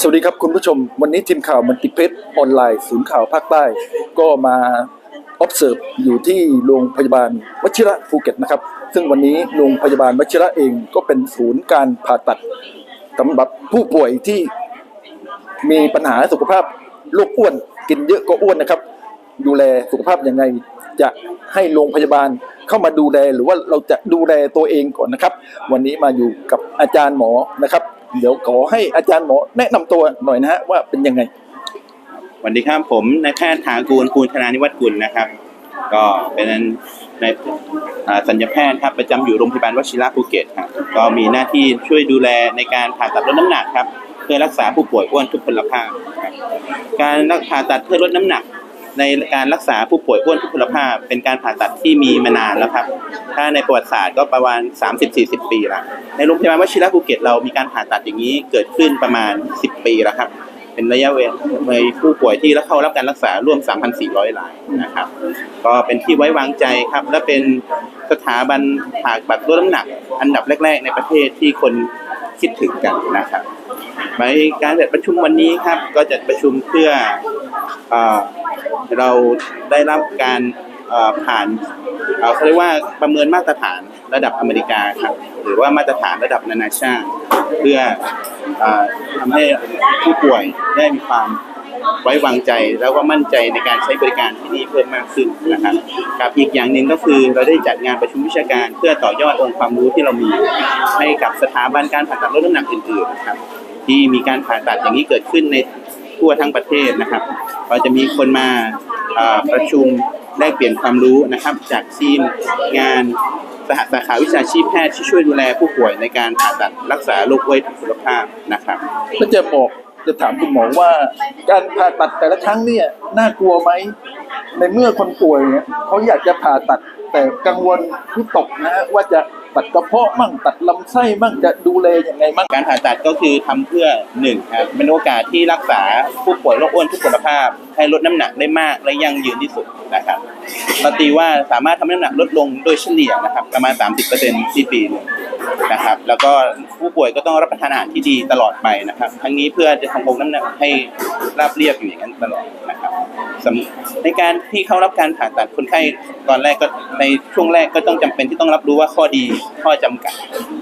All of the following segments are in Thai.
สวัสดีครับคุณผู้ชม วันนี้ทีมข่าวมันติเพชรออนไลน์ศูนย์ข่าวภาคใต้ ก็มา observe อยู่ที่โรงพยาบาลวชิระภูเก็ตนะครับ ซึ่งวันนี้โรงพยาบาลวชิระเองก็เป็นศูนย์การผ่าตัดสำหรับผู้ป่วยที่มีปัญหาสุขภาพโรคอ้วนกินเยอะก็อ้วนนะครับ ดูแลสุขภาพยังไง จะให้โรงพยาบาลเข้ามาดูแลหรือว่าเราจะดูแลตัวเองก่อนนะครับ วันนี้มาอยู่กับอาจารย์หมอนะครับ เดี๋ยวขอให้อาจารย์หมอแนะนำตัวหน่อยนะฮะว่าเป็นยังไงสวัสดีครับผมนายแพทย์ถากูลภูลธนานิวัฒน์กุลนะครับ ก็เป็นในสัญญาแพทย์ครับประจำอยู่โรงพยาบาลวชิระภูเก็ตครับก็มีหน้าที่ช่วยดูแลในการผ่าตัดลดน้ำหนักครับ เพื่อรักษาผู้ป่วยอ้วนทุกพลภาพการรักผ่าตัดเพื่อลดน้ำหนัก ในการรักษาผู้ป่วยอ้วนทุกพลภาพ เป็นการผ่าตัดที่มีมานานแล้วครับ ถ้าในประวัติศาสตร์ก็ประมาณ 30-40 ปีล้วในโรงพยาบาลวชิระภูเก็ตเรามีการผ่าตัดอย่างนี้เกิดขึ้นประมาณ 10 ปีแล้วครับ เป็นระยะเวลาในผู้ป่วยที่เข้ารับการรักษาร่วม 3,400รายนะครับ ก็เป็นที่ไว้วางใจครับ และเป็นสถาบันผ่าตัดลดน้ำหนัก อันดับแรก ๆ ในประเทศที่คนคิดถึงกันนะครับในการจัดประชุมวันนี้ครับก็จัดประชุมเพื่อ เราได้รับการผ่านเขาเรียกว่าประเมินมาตรฐานระดับอเมริกาครับหรือว่ามาตรฐานระดับนานาชาติ เพื่อเอ่อทำให้ผู้ป่วยได้มีความไว้วางใจแล้วก็มั่นใจในการใช้บริการที่นี่เพิ่มมากขึ้นนะครับกับอีกอย่างหนึ่งก็คือเราได้จัดงานประชุมวิชาการ เพื่อต่อยอดองค์ความรู้ที่เรามีให้กับสถาบันการผ่าตัดลดน้ำหนักอื่นๆนะครับที่มีการผ่าตัดอย่างนี้เกิดขึ้นใน ทั่วทั้งประเทศนะครับเราจะมีคนมาประชุมแลกเปลี่ยนความรู้นะครับ จากทีมงานสหสาขาวิชาชีพแพทย์ที่ช่วยดูแลผู้ป่วยในการผ่าตัดรักษาโรคเวชสุขภาพนะครับก็จะบอกจะถามคุณหมอว่า การผ่าตัดแต่ละครั้งเนี่ยน่ากลัวไหม ในเมื่อคนป่วยเนี่ยเขาอยากจะผ่าตัด แต่กังวลวิตกนะฮะว่าจะตัดกระเพาะมั่งตัดลำไส้มั่งจะดูแลยังไงมั่งการผ่าตัดก็คือทำเพื่อหนึ่งครับเป็นโอกาสที่รักษาผู้ป่วยโรคอ้วนทุกพลภาพ ให้ลดน้ำหนักได้มากและยั่งยืนที่สุดนะครับเราตีว่าสามารถทำให้น้ำหนักลดลงโดยเฉลี่ยนะครับประมาณ 30%ที่ปีหนึงนะครับแล้วก็ผู้ป่วยก็ต้องรับประทานอาหารที่ดีตลอดไปนะครับ ทั้งนี้เพื่อจะทำคงน้ำหนักให้ราบเรียบอยู่อย่างนั้นตลอดนะครับ ในการที่เขารับการผ่าตัดคนไข้ตอนแรกก็ในช่วงแรกก็ต้องจำเป็นที่ต้องรับรู้ว่าข้อดีข้อจำกัด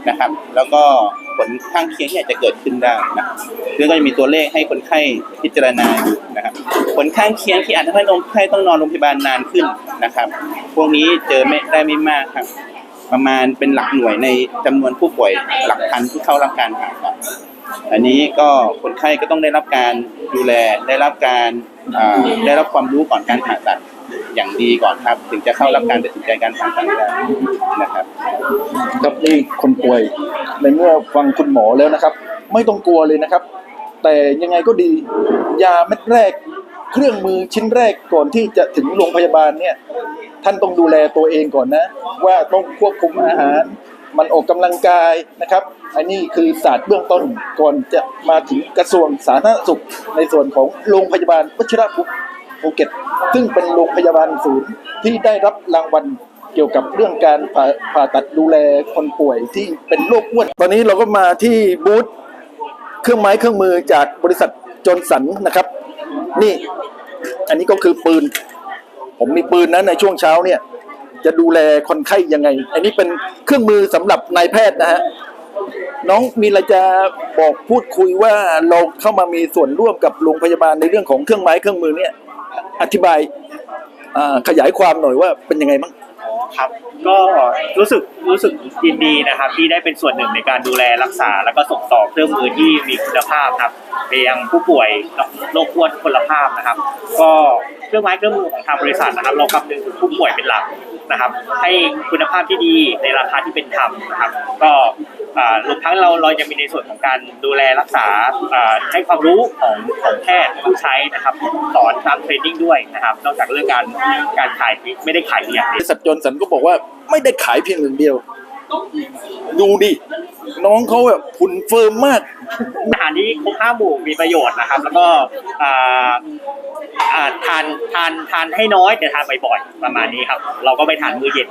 นะครับ แล้วก็ผลข้างเคียงที่อาจจะเกิดขึ้นได้นะครับซึ่งก็จะมีตัวเลขให้คนไข้พิจารณาอยู่นะครับ ผลข้างเคียงที่อาจทำให้คนไข้ต้องนอนโรงพยาบาลนานขึ้นนะครับ พวกนี้เจอไม่ได้ไม่มากครับ ประมาณเป็นหลักหน่วยในจำนวนผู้ป่วยหลักพันที่เข้ารับการผ่าตัด อันนี้ก็คนไข้ก็ต้องได้รับการดูแลได้รับการได้รับความรู้ก่อนการผ่าตัดอย่างดีก่อนครับ ถึงจะเข้ารับการตัดสินใจการผ่าตัดได้นะครับครับนี่คนป่วยในเมื่อฟังคุณหมอแล้วนะครับ ไม่ต้องกลัวเลยนะครับ แต่ยังไงก็ดียาเม็ดแรก เครื่องมือชิ้นแรกก่อนที่จะถึงโรงพยาบาลเนี่ย ท่านต้องดูแลตัวเองก่อนนะ ว่าต้องควบคุมอาหาร มันออกกำลังกายนะครับ อันนี้คือศาสตร์เบื้องต้นก่อนจะมาถึงกระทรวงสาธารณสุข ในส่วนของโรงพยาบาลวชิระภูเก็ต ซึ่งเป็นโรงพยาบาลศูนย์ที่ได้รับรางวัลเกี่ยวกับเรื่องการผ่าผ่าตัดดูแลคนป่วยที่เป็นโรคอ้วน ตอนนี้เราก็มาที่บูธเครื่องไม้เครื่องมือจากบริษัทจนสันนะครับ นี่ อันนี้ก็คือปืน ผมมีปืนนะในช่วงเช้าเนี่ย จะดูแลคนไข้ยังไง อันนี้เป็นเครื่องมือสำหรับนายแพทย์นะฮะน้องมีอะไรจะบอกพูดคุยว่าเราเข้ามามีส่วนร่วมกับโรงพยาบาลในเรื่องของเครื่องไม้เครื่องมือเนี่ย อธิบายขยายความหน่อยว่าเป็นยังไงบ้างครับก็รู้สึกรู้สึกยินดีนะครับ ที่ได้เป็นส่วนหนึ่งในการดูแลรักษา แล้วก็ส่งต่อเครื่องมือที่มีคุณภาพครับไปยังผู้ป่วยโรคอ้วนคนละภาพนะครับ ก็เครื่องไม้เครื่องมือของทางบริษัทนะครับ เราคำนึงถึงผู้ป่วยเป็นหลัก นะครับ ให้คุณภาพที่ดีในราคาที่เป็นธรรมนะครับ ก็อ่ารวมทั้งเราเรายังมีในส่วนของการดูแลรักษาอ่าให้ความรู้ของของแพทย์ผู้ใช้นะครับสอนตามเทรนนิ่งด้วยนะครับนอกจากเรื่องการการขายไม่ได้ขายเพียงอย่างบเดียวริษัทจอห์นสันก็บอกว่าไม่ได้ขายเพียงหนึ่งเดียว ดูดิ น้องเขาแบบหุ่นเฟิร์มมากอาหารที่ครบห้าหมู่มีประโยชน์นะครับ แล้วก็อ่าอ่า ทานทานทานให้น้อยแต่ทานบ่อยๆประมาณนี้ครับ เราก็ไปทานมื้อเย็น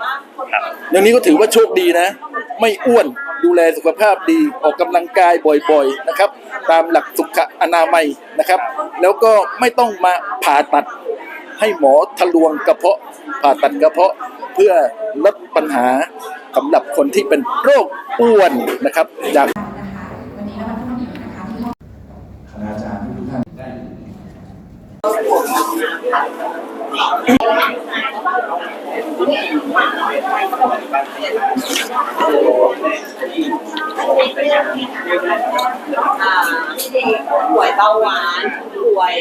ครับ อย่างนี้ก็ถือว่าโชคดีนะ ไม่อ้วนดูแลสุขภาพดีออกกำลังกายบ่อยๆนะครับ ตามหลักสุขอนามัยนะครับ แล้วก็ไม่ต้องมาผ่าตัดให้หมอทะลวงกระเพาะผ่าตัดกระเพาะเพื่อลดปัญหาสำหรับคนที่เป็นโรคอ้วนนะครับจาก วันนี้เรามาพูดถึงนะคะที่ คณาจารย์ทุกท่านได้ อ่า ป่วยเบาหวานป่วย